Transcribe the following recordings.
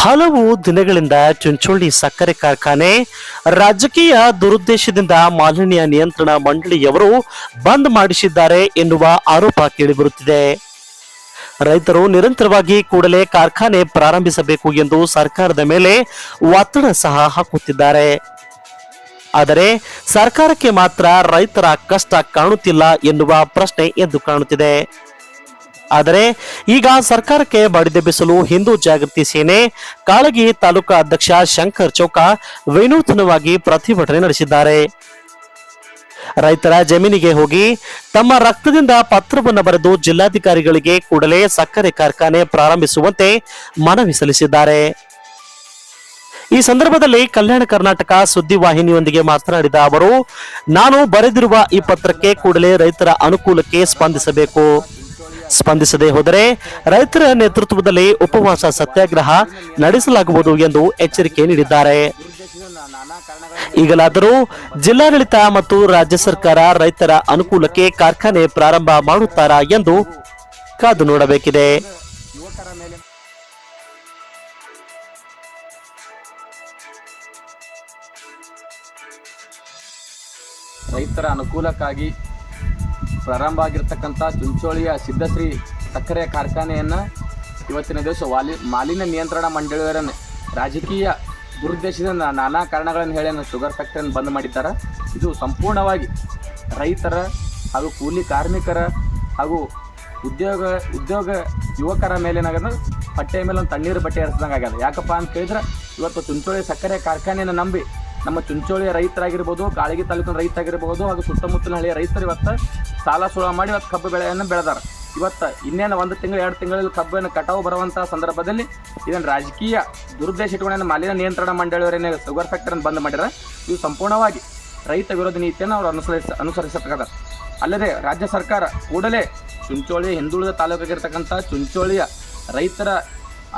ಹಲವು ದಿನಗಳಿಂದ ಚುಂಚೋಳಿ ಸಕ್ಕರೆ ಕಾರ್ಖಾನೆ ರಾಜಕೀಯ ದುರುದ್ದೇಶದಿಂದ ಮಾಲಿನ್ಯ ನಿಯಂತ್ರಣ ಮಂಡಳಿಯವರು ಬಂದ್ ಮಾಡಿಸಿದ್ದಾರೆ ಎನ್ನುವ ಆರೋಪ ಕೇಳಿಬರುತ್ತಿದೆ. ರೈತರು ನಿರಂತರವಾಗಿ ಕೂಡಲೇ ಕಾರ್ಖಾನೆ ಪ್ರಾರಂಭಿಸಬೇಕು ಎಂದು ಸರ್ಕಾರದ ಮೇಲೆ ಒತ್ತಡ ಸಹ ಹಾಕುತ್ತಿದ್ದಾರೆ. ಆದರೆ ಸರ್ಕಾರಕ್ಕೆ ಮಾತ್ರ ರೈತರ ಕಷ್ಟ ಕಾಣುತ್ತಿಲ್ಲ ಎನ್ನುವ ಪ್ರಶ್ನೆ ಎದ್ದು ಕಾಣುತ್ತಿದೆ. ಆದರೆ ಈಗ ಸರ್ಕಾರಕ್ಕೆ ಬಡಿದೆಬ್ಬಿಸಲು ಹಿಂದೂ ಜಾಗೃತಿ ಸೇನೆ, ಕಾಳಗಿ ತಾಲೂಕಾ ಅಧ್ಯಕ್ಷ ಶಂಕರ್ ಚೌಕ ವಿನೂತನವಾಗಿ ಪ್ರತಿಭಟನೆ ನಡೆಸಿದ್ದಾರೆ. ರೈತರ ಜಮೀನಿಗೆ ಹೋಗಿ ತಮ್ಮ ರಕ್ತದಿಂದ ಪತ್ರವನ್ನು ಬರೆದು ಜಿಲ್ಲಾಧಿಕಾರಿಗಳಿಗೆ ಕೂಡಲೇ ಸಕ್ಕರೆ ಕಾರ್ಖಾನೆ ಪ್ರಾರಂಭಿಸುವಂತೆ ಮನವಿ ಸಲ್ಲಿಸಿದ್ದಾರೆ. ಈ ಸಂದರ್ಭದಲ್ಲಿ ಕಲ್ಯಾಣ ಕರ್ನಾಟಕ ಸುದ್ದಿ ವಾಹಿನಿಯೊಂದಿಗೆ ಮಾತನಾಡಿದ ಅವರು, ನಾನು ಬರೆದಿರುವ ಈ ಪತ್ರಕ್ಕೆ ಕೂಡಲೇ ರೈತರ ಅನುಕೂಲಕ್ಕೆ ಸ್ಪಂದಿಸಬೇಕು. ಸ್ಪಂದಿಸದೆ ಹೋದರೆ ರೈತರ ನೇತೃತ್ವದಲ್ಲಿ ಉಪವಾಸ ಸತ್ಯಾಗ್ರಹ ನಡೆಸಲಾಗುವುದು ಎಂದು ಎಚ್ಚರಿಕೆ ನೀಡಿದ್ದಾರೆ. ಈಗಲಾದರೂ ಜಿಲ್ಲಾಡಳಿತ ಮತ್ತು ರಾಜ್ಯ ಸರ್ಕಾರ ರೈತರ ಅನುಕೂಲಕ್ಕೆ ಕಾರ್ಖಾನೆ ಪ್ರಾರಂಭ ಮಾಡುತ್ತಾರಾ ಎಂದು ಕಾದು ನೋಡಬೇಕಿದೆ. ರೈತರ ಅನುಕೂಲಕ್ಕಾಗಿ ಪ್ರಾರಂಭ ಆಗಿರ್ತಕ್ಕಂಥ ಚುಂಚೋಳಿಯ ಸಿದ್ಧಶ್ರೀ ಸಕ್ಕರೆ ಕಾರ್ಖಾನೆಯನ್ನು ಇವತ್ತಿನ ದಿವಸ ವಾಲಿ, ಮಾಲಿನ್ಯ ನಿಯಂತ್ರಣ ಮಂಡಳಿಯವರನ್ನು ರಾಜಕೀಯ ದುರುದ್ದೇಶದಿಂದ ನಾನಾ ಕಾರಣಗಳನ್ನು ಹೇಳಿ ಶುಗರ್ ಫ್ಯಾಕ್ಟರಿಯನ್ನು ಬಂದ್ ಮಾಡಿದ್ದಾರೆ. ಇದು ಸಂಪೂರ್ಣವಾಗಿ ರೈತರ ಹಾಗೂ ಕೂಲಿ ಕಾರ್ಮಿಕರ ಹಾಗೂ ಉದ್ಯೋಗ ಉದ್ಯೋಗ ಯುವಕರ ಮೇಲೆ ಏನಾಗ್ಯದ ಬಟ್ಟೆ ಮೇಲೆ ಒಂದು ತಣ್ಣೀರು ಬಟ್ಟೆ ಹರಿಸಿದಂಗೆ ಆಗ್ಯದ. ಯಾಕಪ್ಪ ಅಂತ ಕೇಳಿದ್ರೆ ಇವತ್ತು ಚುಂಚೋಳಿ ಸಕ್ಕರೆ ಕಾರ್ಖಾನೆಯನ್ನು ನಂಬಿ ನಮ್ಮ ಚುಂಚೋಳಿಯ ರೈತರಾಗಿರ್ಬೋದು ಕಾಳಿಗೆ ತಾಲೂಕಿನ ರೈತರಾಗಿರ್ಬೋದು ಹಾಗೂ ಸುತ್ತಮುತ್ತಲಿನ ಹಳ್ಳಿಯ ರೈತರು ಇವತ್ತು ಸಾಲ ಸುಳ ಮಾಡಿ ಇವತ್ತು ಕಬ್ಬು ಬೆಳೆಯನ್ನು ಬೆಳೆದಾರ. ಇವತ್ತು ಇನ್ನೇನು ಒಂದು ತಿಂಗಳು, ಎರಡು ತಿಂಗಳಲ್ಲಿ ಕಬ್ಬನ್ನು ಕಟಾವು ಬರುವಂಥ ಸಂದರ್ಭದಲ್ಲಿ ಇದನ್ನು ರಾಜಕೀಯ ದುರುದ್ದೇಶ ಇಟ್ಕೊಂಡು ಮಾಲಿನ್ಯ ನಿಯಂತ್ರಣ ಮಂಡಳಿಯವರೇನೆ ಶುಗರ್ ಫ್ಯಾಕ್ಟರಿಯನ್ನು ಬಂದ್ ಮಾಡ್ಯಾರ ಇವು ಸಂಪೂರ್ಣವಾಗಿ ರೈತ ವಿರೋಧಿ ನೀತಿಯನ್ನು ಅವರು ಅನುಸರಿಸ ಅನುಸರಿಸಬೇಕಾದ ಅಲ್ಲದೆ ರಾಜ್ಯ ಸರ್ಕಾರ ಕೂಡಲೇ ಚುಂಚೋಳಿ ಹಿಂದುಳಿದ ತಾಲೂಕಾಗಿರ್ತಕ್ಕಂಥ ಚುಂಚೋಳಿಯ ರೈತರ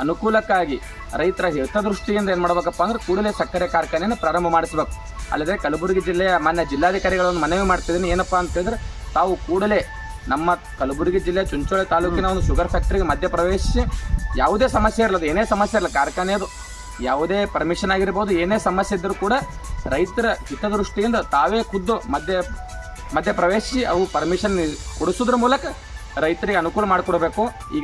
ಅನುಕೂಲಕ್ಕಾಗಿ ರೈತರ ಹಿತದೃಷ್ಟಿಯಿಂದ ಏನು ಮಾಡಬೇಕಪ್ಪ ಅಂದ್ರೆ ಕೂಡಲೇ ಸಕ್ಕರೆ ಕಾರ್ಖಾನೆಯನ್ನು ಪ್ರಾರಂಭ ಮಾಡಿಸಬೇಕು. ಅಲ್ಲದೆ ಕಲಬುರಗಿ ಜಿಲ್ಲೆಯ ಮಾನ್ಯ ಜಿಲ್ಲಾಧಿಕಾರಿಗಳನ್ನು ಮನವಿ ಮಾಡ್ತಿದ್ದೀನಿ. ಏನಪ್ಪ ಅಂತಂದ್ರೆ ತಾವು ಕೂಡಲೇ ನಮ್ಮ ಕಲಬುರಗಿ ಜಿಲ್ಲೆ ಚುಂಚೋಳಿ ತಾಲೂಕಿನ ಒಂದು ಶುಗರ್ ಫ್ಯಾಕ್ಟ್ರಿಗೆ ಮಧ್ಯ ಪ್ರವೇಶಿಸಿ ಯಾವುದೇ ಸಮಸ್ಯೆ ಇರಲ್ಲ ಏನೇ ಸಮಸ್ಯೆ ಇರಲ್ಲ ಕಾರ್ಖಾನೆಯದು ಯಾವುದೇ ಪರ್ಮಿಷನ್ ಆಗಿರ್ಬೋದು, ಏನೇ ಸಮಸ್ಯೆ ಇದ್ದರೂ ಕೂಡ ರೈತರ ಹಿತದೃಷ್ಟಿಯಿಂದ ತಾವೇ ಖುದ್ದು ಮಧ್ಯ ಮಧ್ಯ ಪ್ರವೇಶಿಸಿ ಅವು ಪರ್ಮಿಷನ್ ಕೊಡಿಸೋದ್ರ ಮೂಲಕ ರೈತರಿಗೆ ಅನುಕೂಲ ಮಾಡಿಕೊಡ್ಬೇಕು. ಈಗ